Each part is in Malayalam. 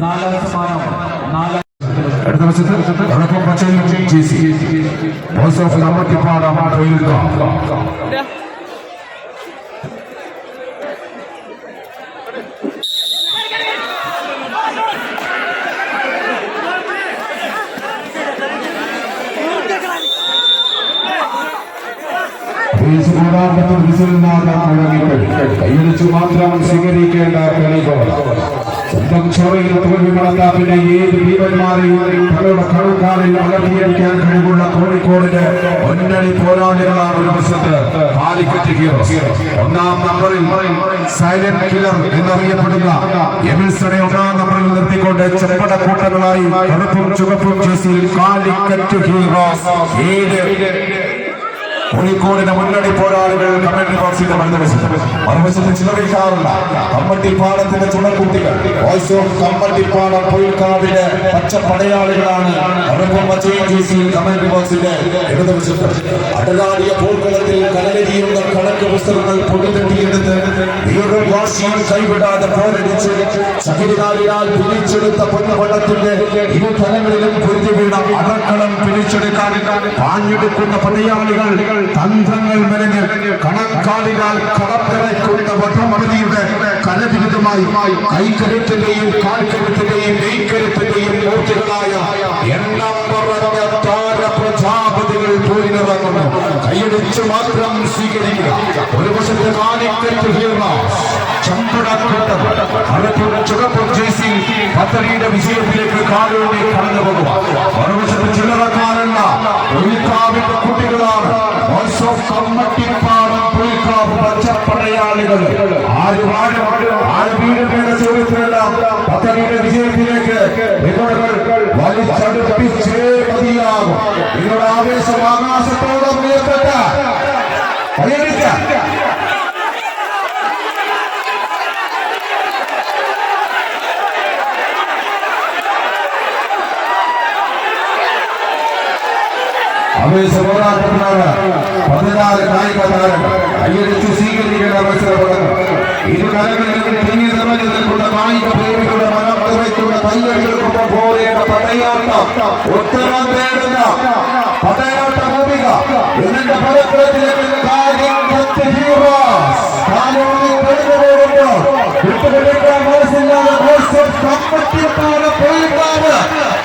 നാലാം സമ്മാനം നാലാം അടുത്ത വശത്ത് വടക്കം പച്ചയും G C voice of Kammattipadam തൊഴിൽക്ക fees കൂടാതെ വിസിലിനാഥ മുഴങ്ങിക്കൾ കൈയടിച്ചു മാത്രം സ്വീകരിക്കേണ്ട കളികൾ സ്വന്തം ചോറയിൽ തോൽവി ഏത് ഭീമന്മാരെയും തങ്ങളുടെ കളുക്കാരിൽ വളർത്തിയടിക്കാൻ കഴിവുള്ള കോഴിക്കോടിന്റെ മുന്നണി പോരാളികളാണ് ഒരു ഒന്നാം നമ്പറിൽ സൈലന്റ് കില്ലർ എന്നറിയപ്പെടുന്ന എമിൽസണെ ഒന്നാം നമ്പറിൽ നിർത്തിക്കൊണ്ട് ചെമ്പട കൂട്ടങ്ങളായി കറുപ്പും ചുവപ്പും ചേസിയിൽ കാലിക്കറ്റ് ഹീറോസ്. ഏഴ് കോഴിക്കോടിന്റെ മുന്നണി പോരാളികൾ കമ്മ്യൂണിറ്റി ബോക്സിന്റെ മറുവശത്ത് മറുവശത്ത് ചിലവഴിക്കാറുള്ള കമ്മട്ടി പാടത്തിന്റെ ചുണക്കുട്ടികൾ വോയിസ് ഓഫ് കമ്മട്ടി പാടം പൊയിൽക്കാവിലെ പച്ച പടയാളികളാണ് കമ്മ്യൂണിറ്റി ബോക്സിന്റെ ഇടതുവശത്ത്. അടലാടിയ കണക്ക് പൊടിതട്ടിയെടുത്ത് വാശിയും കൈവിടാതെ പോരടിച്ച് സഹിതാലിനാൽ പിടിച്ചെടുത്ത പൊന്നുവള്ളത്തിന്റെ ഇരു തലങ്ങളിലും പൊരുതി വീണ അടക്കളം പിടിച്ചെടുക്കാൻ പാഞ്ഞെടുക്കുന്ന പടയാളികൾ തന്ത്രങ്ങൾ മെനഞ്ഞ് കണക്കാലിനാൽ കടപ്പിറക്കുന്ന വടംവലിയുടെ കലവിരുദ്ധമായി കൈക്കരുത്തിന്റെയും കാൽക്കരുത്തിന്റെയും നെയ്ക്കരുത്തിന്റെയും മൂർത്തികളായ എണ്ണം പറഞ്ഞ താര പ്രജാപതികൾ പോരിനിറങ്ങുന്നു. കൈയടിച്ച് മാത്രം സ്വീകരിക്കുക. ഒരു വശത്ത് കാലിക്കറ്റ് അരപ്പും ചുവപ്പും ജേസി പത്തടിയുടെ വിജയത്തിലേക്ക് കാലൂടി കടന്നു പോകുക മറുവശത്ത് ചില്ലറക്കാരല്ല ഒഴിക്കാവിന്റെ കുട്ടികളാണ്. വോയിസ് ഓഫ് കമ്മട്ടിപ്പാടം പുൽക്കാവ് പച്ചപ്പടയാളികൾ. ആര് ആര് പേര ചോദ്യത്തിലെല്ലാം പത്തടിയുടെ വിജയത്തിലേക്ക് നിങ്ങളുടെ വലിച്ചടുപ്പിച്ചേ മതിയാകും. നിങ്ങളുടെ ആവേശം പരിഗണിക്കാം ആവേശ പോരാട്ടത്തിലാണ് പതിനാല് കായിക താരങ്ങൾ കൈയടിച്ച് സ്വീകരിക്കേണ്ട മത്സരപ്പെടുന്നു ഇരു കലകളിലും തിങ്ങി നിറഞ്ഞു നിൽക്കുന്ന കായിക പ്രേമികളുടെ മനം നിറയ്ക്കുന്ന കൈയടികൾക്കൊപ്പം പടയാട്ടം ഉത്തരം തേടുന്ന പടയാട്ട ഭൂമിക ഇതിന്റെ പലക്കളത്തിലേക്ക്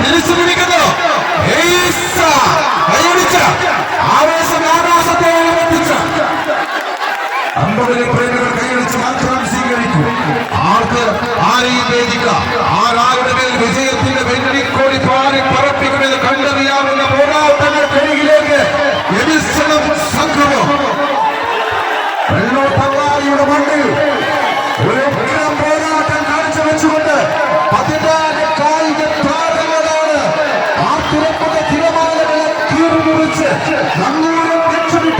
തിരിച്ചു പിടിക്കുന്നു ആവേശം ആകാശത്തെ എത്തിച്ച അമ്പതിലെ പ്രേമികൾ കൈയടിച്ച് മാത്രം സ്വീകരിക്കും ആർക്ക് ആരെയും വേദിക്ക ആരാരുടെ മേൽ വിജയത്തിന്റെ വെള്ളിക്കോടി പാറി പറപ്പിക്കുന്നത് കണ്ടറിയാവുന്ന പോരാട്ടങ്ങൾക്കരികിലേക്ക് എമിസലും സംഘവും വെള്ളോട്ടങ്ങാടിയുടെ മണ്ണിൽ ഒരു ഉഗ്രം പോരാട്ടം കാഴ്ചവെച്ചുകൊണ്ട് പതിനാല് കായിക താരങ്ങളാണ് ആ തുറക്കുന്ന തിരമാലകളെ ലക്ഷ്യമിട്ട് ചീറിപ്പോയത് പടക്കപ്പട